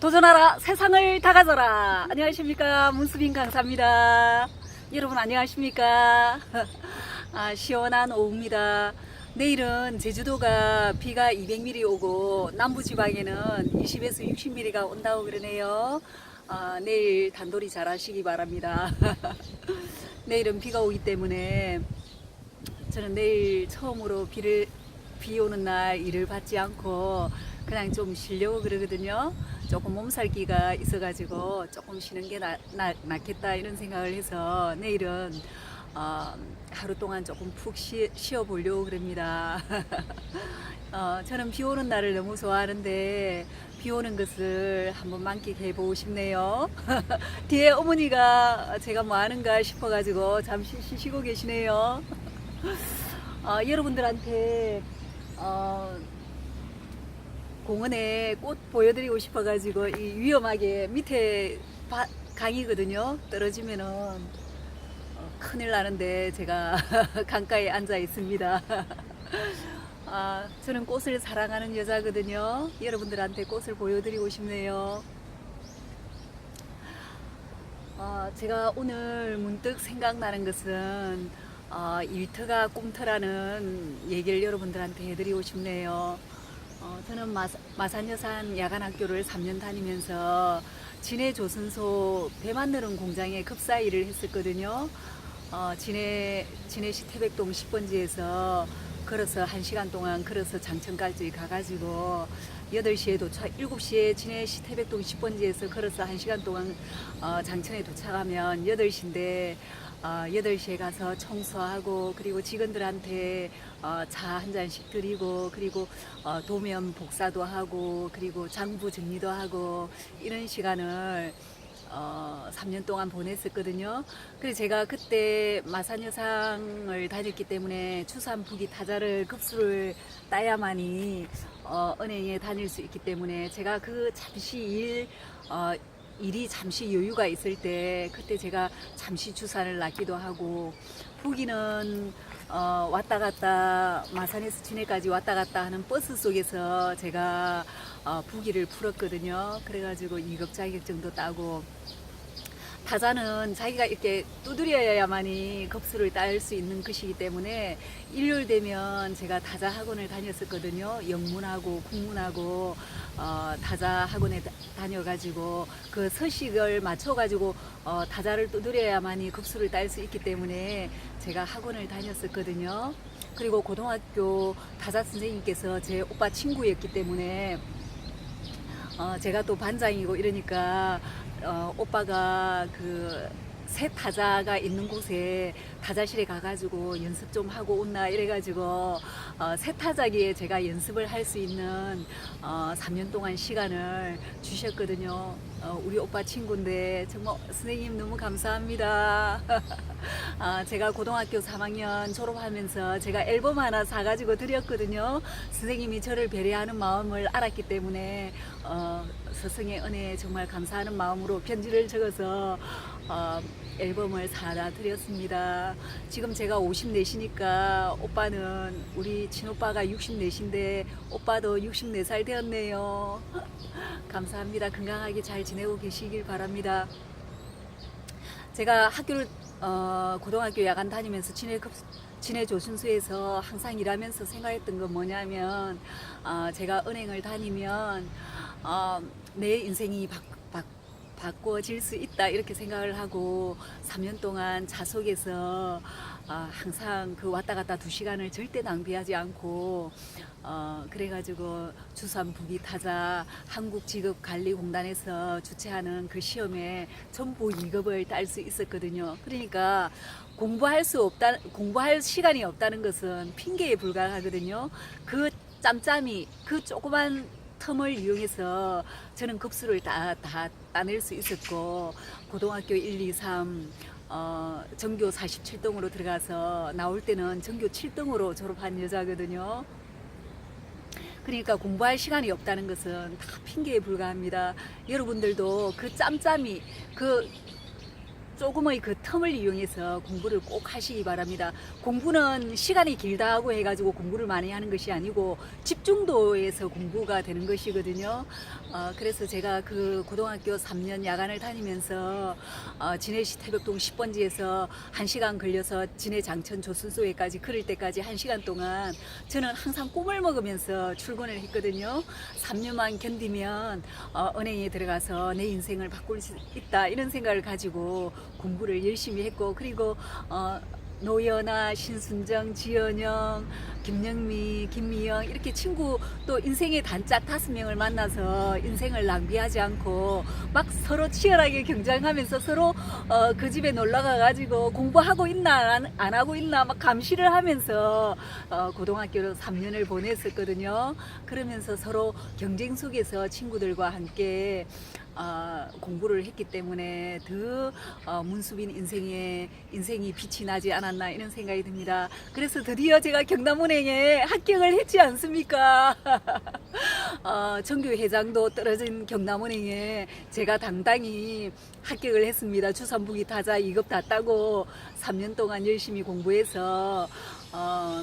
도전하라 세상을 다 가져라. 안녕하십니까 문수빈 강사입니다. 여러분 안녕하십니까? 아, 시원한 오후입니다. 내일은 제주도가 비가 200mm 오고 남부지방에는 20에서 60mm가 온다고 그러네요. 아, 내일 단돌이 잘 하시기 바랍니다. 내일은 비가 오기 때문에 저는 내일 처음으로 비를 비 오는 날 일을 받지 않고 그냥 좀 쉬려고 그러거든요. 조금 몸살기가 있어가지고 조금 쉬는 게 나, 나, 낫겠다 이런 생각을 해서 내일은 어, 하루 동안 조금 푹 쉬, 쉬어 보려고 그럽니다. 어, 저는 비 오는 날을 너무 좋아하는데 비 오는 것을 한번 만끽해 보고 싶네요. 뒤에 어머니가 제가 뭐 하는가 싶어가지고 잠시 쉬시고 계시네요. 어, 여러분들한테 어, 공원에 꽃 보여드리고 싶어가지고 이 위험하게 밑에 바- 강이거든요. 떨어지면은 어, 큰일 나는데 제가 강가에 앉아 있습니다. 아, 저는 꽃을 사랑하는 여자거든요. 여러분들한테 꽃을 보여드리고 싶네요. 어, 제가 오늘 문득 생각나는 것은 어, 일터가 꿈터라는 얘기를 여러분들한테 해드리고 싶네요. 어, 저는 마사, 마산여산 야간학교를 3년 다니면서 진해 조선소 배 만드는 공장에 급사 일을 했었거든요. 어, 진해, 진해시 태백동 10번지에서 걸어서 1시간 동안 걸어서 장천까지 가가지고 8시에 도착, 7시에 진해시 태백동 10번지에서 걸어서 1시간 동안 어, 장천에 도착하면 8시인데 어, 8시에 가서 청소하고 그리고 직원들한테 어, 차 한 잔씩 드리고 그리고 어, 도면 복사도 하고 그리고 장부 정리도 하고 이런 시간을 어, 3년 동안 보냈었거든요. 그래서 제가 그때 마산여상을 다녔기 때문에 추산 부기 타자를 급수를 따야만이 어, 은행에 다닐 수 있기 때문에 제가 그 잠시 일 어, 일이 잠시 여유가 있을 때 그때 제가 잠시 주사를 놨기도 하고 부기는 어, 왔다 갔다 마산에서 진해까지 왔다 갔다 하는 버스 속에서 제가 어, 부기를 풀었거든요. 그래가지고 2급 자격증도 따고 타자는 자기가 이렇게 두드려야만이 급수를 딸수 있는 것이기 때문에 일요일 되면 제가 타자 학원을 다녔었거든요. 영문하고 국문하고 어, 타자 학원에 다- 다녀가지고 그 서식을 맞춰가지고 어, 타자를 두드려야만이 급수를 딸 수 있기 때문에 제가 학원을 다녔었거든요. 그리고 고등학교 타자 선생님께서 제 오빠 친구였기 때문에 어, 제가 또 반장이고 이러니까 어, 오빠가 그 새 타자가 있는 곳에 타자실에 가가지고 연습 좀 하고 온나 이래가지고 어, 새 타자기에 제가 연습을 할 수 있는 어, 3년 동안 시간을 주셨거든요. 어, 우리 오빠 친구인데 정말 선생님 너무 감사합니다. 아, 제가 고등학교 3학년 졸업하면서 제가 앨범 하나 사가지고 드렸거든요. 선생님이 저를 배려하는 마음을 알았기 때문에 어, 스승의 은혜에 정말 감사하는 마음으로 편지를 적어서 어, 앨범을 사다 드렸습니다. 지금 제가 54시니까 오빠는 우리 친오빠가 64시인데 오빠도 64살 되었네요. 감사합니다. 건강하게 잘 지내고 계시길 바랍니다. 제가 학교를 어, 고등학교 야간 다니면서 진해 급 진해 조순수에서 항상 일하면서 생각했던 건 뭐냐면 어, 제가 은행을 다니면 어, 내 인생이 바, 바, 바꿔질 수 있다 이렇게 생각을 하고 3년 동안 자석에서 어, 항상 그 왔다 갔다 두 시간을 절대 낭비하지 않고 어, 그래가지고 주산 부기 타자 한국직업관리공단에서 주최하는 그 시험에 전부 2급을 딸 수 있었거든요. 그러니까 공부할 수 없다, 공부할 시간이 없다는 것은 핑계에 불과하거든요. 그 짬짬이, 그 조그만 텀을 이용해서 저는 급수를 다, 다 따낼 수 있었고, 고등학교 1, 2, 3, 어, 전교 47등으로 들어가서 나올 때는 전교 7등으로 졸업한 여자거든요. 그러니까 공부할 시간이 없다는 것은 다 핑계에 불과합니다. 여러분들도 그 짬짬이 그 조금의 그 틈을 이용해서 공부를 꼭 하시기 바랍니다. 공부는 시간이 길다 하고 해가지고 공부를 많이 하는 것이 아니고 집중도에서 공부가 되는 것이거든요. 어, 그래서 제가 그 고등학교 3년 야간을 다니면서 어, 진해시 태백동 10번지에서 1시간 걸려서 진해 장천 조순소에까지 걸을 때까지 1시간 동안 저는 항상 꿈을 먹으면서 출근을 했거든요. 3년만 견디면 어, 은행에 들어가서 내 인생을 바꿀 수 있다 이런 생각을 가지고 공부를 열심히 했고 그리고 어, 노연아, 신순정, 지연영, 김영미, 김미영 이렇게 친구 또 인생의 단짝 다섯 명을 만나서 인생을 낭비하지 않고 막 서로 치열하게 경쟁하면서 서로 어, 그 집에 놀러 가가지고 공부하고 있나 안, 안 하고 있나 막 감시를 하면서 어, 고등학교를 3년을 보냈었거든요. 그러면서 서로 경쟁 속에서 친구들과 함께 어, 공부를 했기 때문에 더 어, 문수빈 인생에 인생이 빛이 나지 않았나 이런 생각이 듭니다. 그래서 드디어 제가 경남은행에 합격을 했지 않습니까? 어, 정규 회장도 떨어진 경남은행에 제가 당당히 합격을 했습니다. 주산부기 타자 2급 다 따고 3년 동안 열심히 공부해서 어,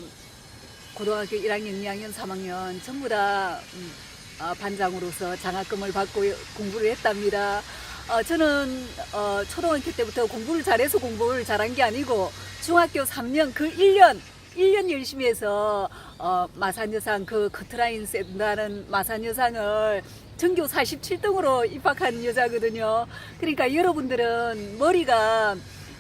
고등학교 1학년, 2학년, 3학년 전부 다 음, 어, 반장으로서 장학금을 받고 공부를 했답니다. 어, 저는 어, 초등학교 때부터 공부를 잘해서 공부를 잘한 게 아니고 중학교 3년 그 1년 1년 열심히 해서 어, 마산여상 그 커트라인 센다는 마산여상을 전교 47등으로 입학한 여자거든요. 그러니까 여러분들은 머리가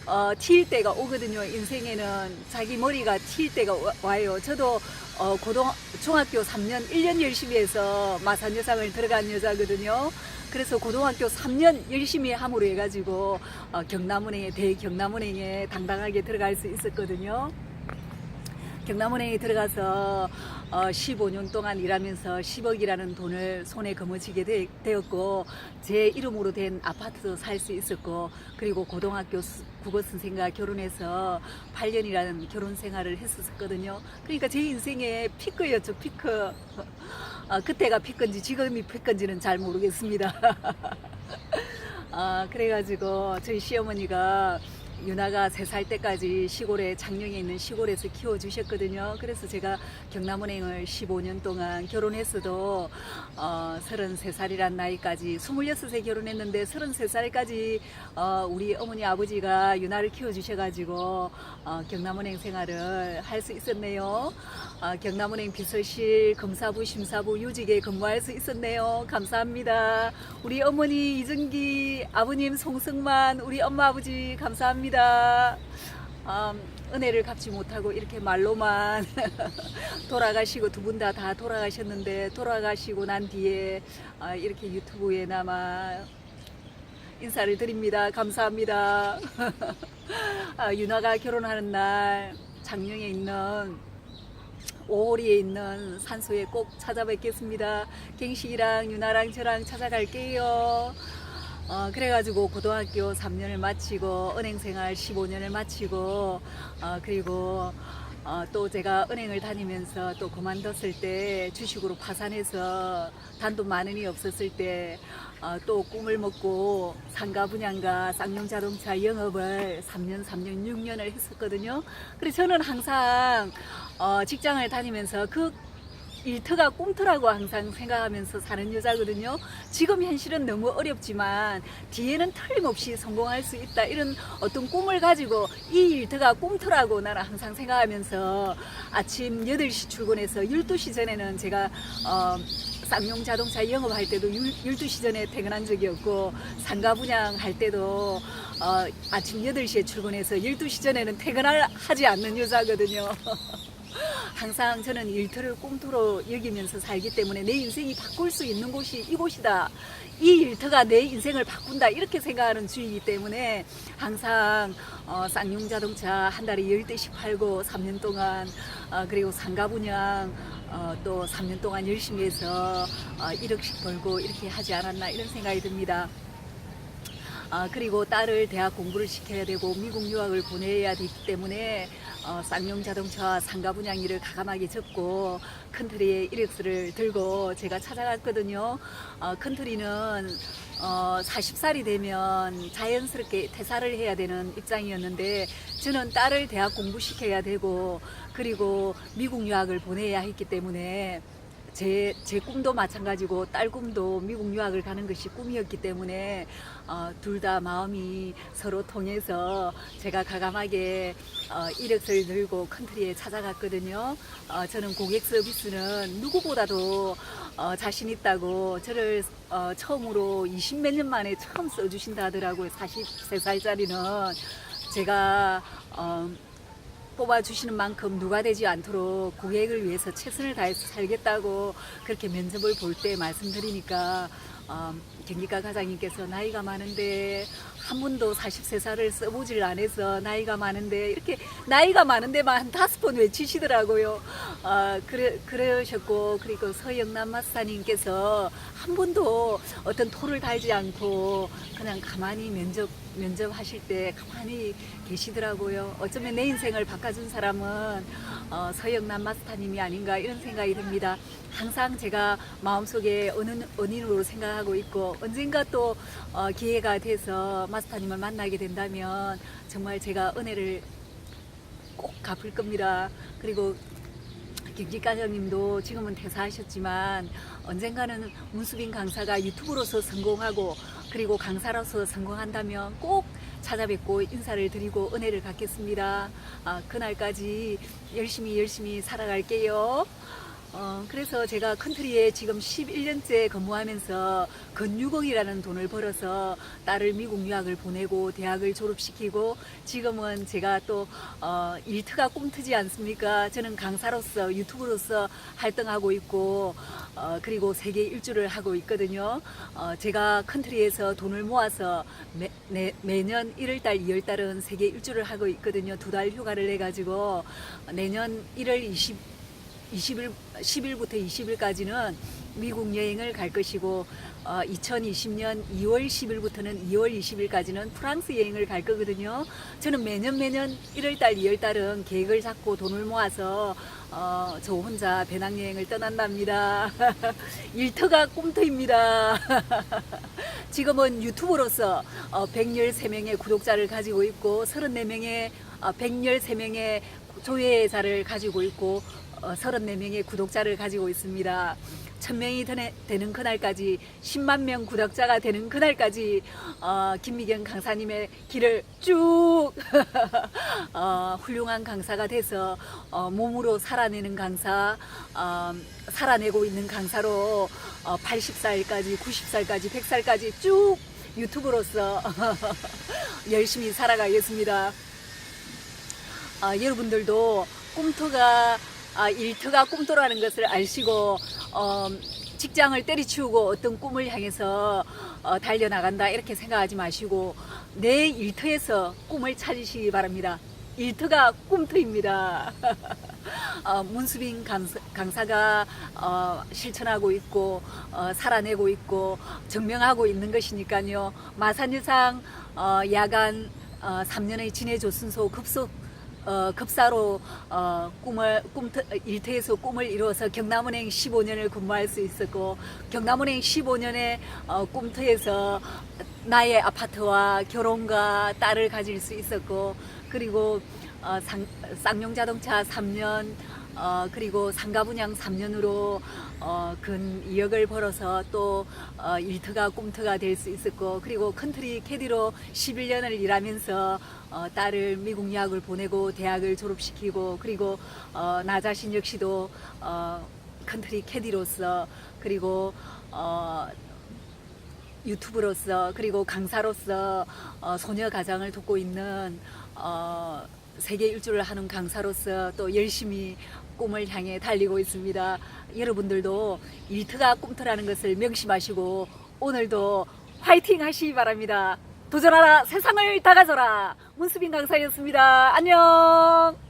어, 튈 때가 오거든요. 인생에는 자기 머리가 튈 때가 와- 와요. 저도 어, 고등 중학교 3년 1년 열심히 해서 마산 여상을 들어간 여자거든요. 그래서 고등학교 3년 열심히 함으로 해가지고 어, 경남은행에 대경남은행에 당당하게 들어갈 수 있었거든요. 경남은행에 들어가서 어, 15년 동안 일하면서 10억이라는 돈을 손에 거머쥐게 되, 되었고 제 이름으로 된 아파트도 살 수 있었고 그리고 고등학교 수- 국어 선생과 결혼해서 8년이라는 결혼 생활을 했었거든요. 그러니까 제 인생의 피크였죠, 피크. 어, 그때가 피크인지 지금이 피크인지는 잘 모르겠습니다. 아, 그래가지고 저희 시어머니가 유나가 세 살 때까지 시골에 장령에 있는 시골에서 키워주셨거든요. 그래서 제가 경남은행을 15년 동안 결혼했어도 어, 33살이란 나이까지 26세 결혼했는데 33살까지 어, 우리 어머니 아버지가 유나를 키워주셔가지고 어, 경남은행 생활을 할 수 있었네요. 어, 경남은행 비서실 검사부 심사부 요직에 근무할 수 있었네요. 감사합니다. 우리 어머니 이정기 아버님 송승만 우리 엄마 아버지 감사합니다. 음, 은혜를 갚지 못하고 이렇게 말로만 돌아가시고 두 분 다다 돌아가셨는데 돌아가시고 난 뒤에 아, 이렇게 유튜브에나마 인사를 드립니다. 감사합니다. 아, 윤아가 결혼하는 날 장령에 있는 오리에 있는 산소에 꼭 찾아뵙겠습니다. 갱식이랑 유나랑 저랑 찾아갈게요. 어, 그래가지고 고등학교 3년을 마치고 은행 생활 15년을 마치고 어, 그리고 어, 또 제가 은행을 다니면서 또 그만뒀을 때 주식으로 파산해서 단돈 만 원이 없었을 때 어, 또 꿈을 먹고 상가 분양과 쌍용 자동차 영업을 3년, 3년, 6년을 했었거든요. 그래서 저는 항상 어, 직장을 다니면서 그 일터가 꿈터라고 항상 생각하면서 사는 여자거든요. 지금 현실은 너무 어렵지만 뒤에는 틀림없이 성공할 수 있다. 이런 어떤 꿈을 가지고 이 일터가 꿈터라고 나는 항상 생각하면서 아침 8시 출근해서 12시 전에는 제가 어, 쌍용 자동차 영업할 때도 12시 전에 퇴근한 적이 없고 상가 분양할 때도 어, 아침 8시에 출근해서 12시 전에는 퇴근을 하지 않는 여자거든요. 항상 저는 일터를 꿈터로 여기면서 살기 때문에 내 인생이 바꿀 수 있는 곳이 이곳이다. 이 일터가 내 인생을 바꾼다. 이렇게 생각하는 주의이기 때문에 항상 어, 쌍용 자동차 한 달에 열 대씩 팔고 3년 동안 어, 그리고 상가 분양 어, 또 3년 동안 열심히 해서 어, 1억씩 벌고 이렇게 하지 않았나 이런 생각이 듭니다. 아, 그리고 딸을 대학 공부를 시켜야 되고 미국 유학을 보내야 되기 때문에 어, 쌍용 자동차와 상가 분양 일을 가감하게 접고 컨트리의 이력서를 들고 제가 찾아갔거든요. 어, 컨트리는 어, 40살이 되면 자연스럽게 퇴사를 해야 되는 입장이었는데 저는 딸을 대학 공부시켜야 되고 그리고 미국 유학을 보내야 했기 때문에 제, 제 꿈도 마찬가지고 딸 꿈도 미국 유학을 가는 것이 꿈이었기 때문에 어, 둘 다 마음이 서로 통해서 제가 가감하게 어, 이력서를 들고 컨트리에 찾아갔거든요. 어, 저는 고객 서비스는 누구보다도 어, 자신 있다고 저를 어, 처음으로 20 몇 년 만에 처음 써주신다 하더라고요. 43살짜리는 제가 어, 뽑아주시는 만큼 누가 되지 않도록 고객을 위해서 최선을 다해서 살겠다고 그렇게 면접을 볼 때 말씀드리니까 어, 경기과 과장님께서 나이가 많은데 한 번도 43살을 써보질 않아서 나이가 많은데 이렇게 나이가 많은데만 한 다섯 번 외치시더라고요. 어, 그래, 그러셨고 그리고 서영남 마스타님께서 한 번도 어떤 토를 달지 않고 그냥 가만히 면접 면접하실 때 가만히 계시더라고요. 어쩌면 내 인생을 바꿔준 사람은 어, 서영남 마스타님이 아닌가 이런 생각이 듭니다. 항상 제가 마음속에 어느 은인으로 생각하고 있고 언젠가 또 어, 기회가 돼서 마스타님을 만나게 된다면 정말 제가 은혜를 꼭 갚을 겁니다. 그리고 경기과장님도 지금은 퇴사하셨지만 언젠가는 문수빈 강사가 유튜브로서 성공하고 그리고 강사로서 성공한다면 꼭 찾아뵙고 인사를 드리고 은혜를 갖겠습니다. 아, 그날까지 열심히 열심히 살아갈게요. 어, 그래서 제가 컨트리에 지금 11년째 근무하면서 근유공이라는 돈을 벌어서 딸을 미국 유학을 보내고 대학을 졸업시키고 지금은 제가 또 어, 일트가 꿈트지 않습니까? 저는 강사로서 유튜브로서 활동하고 있고 어, 그리고 세계 일주를 하고 있거든요. 어, 제가 컨트리에서 돈을 모아서 매, 내, 매년 1월달, 2월달은 세계 일주를 하고 있거든요. 두 달 휴가를 내가지고 내년 1월 20 20일, 10일부터 20일까지는 미국 여행을 갈 것이고, 어, 2020년 2월 10일부터는 2월 20일까지는 프랑스 여행을 갈 거거든요. 저는 매년 매년 1월달, 2월달은 계획을 잡고 돈을 모아서, 어, 저 혼자 배낭여행을 떠난답니다. 일터가 꿈터입니다. 지금은 유튜브로서 어, 113명의 구독자를 가지고 있고, 34명의, 어, 113명의 조회자를 가지고 있고, 어, 34명의 구독자를 가지고 있습니다. 1000명이 되는, 그날까지 10만 명 구독자가 되는 그날까지 어, 김미경 강사님의 길을 쭉 어, 훌륭한 강사가 돼서 어, 몸으로 살아내는 강사 어, 살아내고 있는 강사로 어, 80살까지 90살까지 100살까지 쭉 유튜브로서 열심히 살아가겠습니다. 아, 여러분들도 꿈터가 아, 일터가 꿈터라는 것을 아시고 어, 직장을 때리치우고 어떤 꿈을 향해서 어, 달려나간다 이렇게 생각하지 마시고 내 일터에서 꿈을 찾으시기 바랍니다. 일터가 꿈터입니다. 어, 문수빈 강사, 강사가 어, 실천하고 있고 어, 살아내고 있고 증명하고 있는 것이니까요. 마산유상 어, 야간 어, 3년의 진해 조순소 급속 어, 급사로 어, 꿈을 꿈 일터에서 꿈을 이루어서 경남은행 15년을 근무할 수 있었고 경남은행 15년의 어, 꿈터에서 나의 아파트와 결혼과 딸을 가질 수 있었고 그리고 어, 상, 쌍용 자동차 3년 어, 그리고 상가 분양 3년으로 어, 근 2억을 벌어서 또 어, 일터가 꿈터가 될 수 있었고 그리고 컨트리 캐디로 11년을 일하면서 어, 딸을 미국 유학을 보내고 대학을 졸업시키고 그리고 어, 나 자신 역시도 어, 컨트리 캐디로서 그리고 어, 유튜브로서 그리고 강사로서 어, 소녀 가장을 돕고 있는 어, 세계 일주를 하는 강사로서 또 열심히 꿈을 향해 달리고 있습니다. 여러분들도 일터가 꿈터라는 것을 명심하시고 오늘도 화이팅 하시기 바랍니다. 도전하라 세상을 다 가져라 문수빈 강사였습니다. 안녕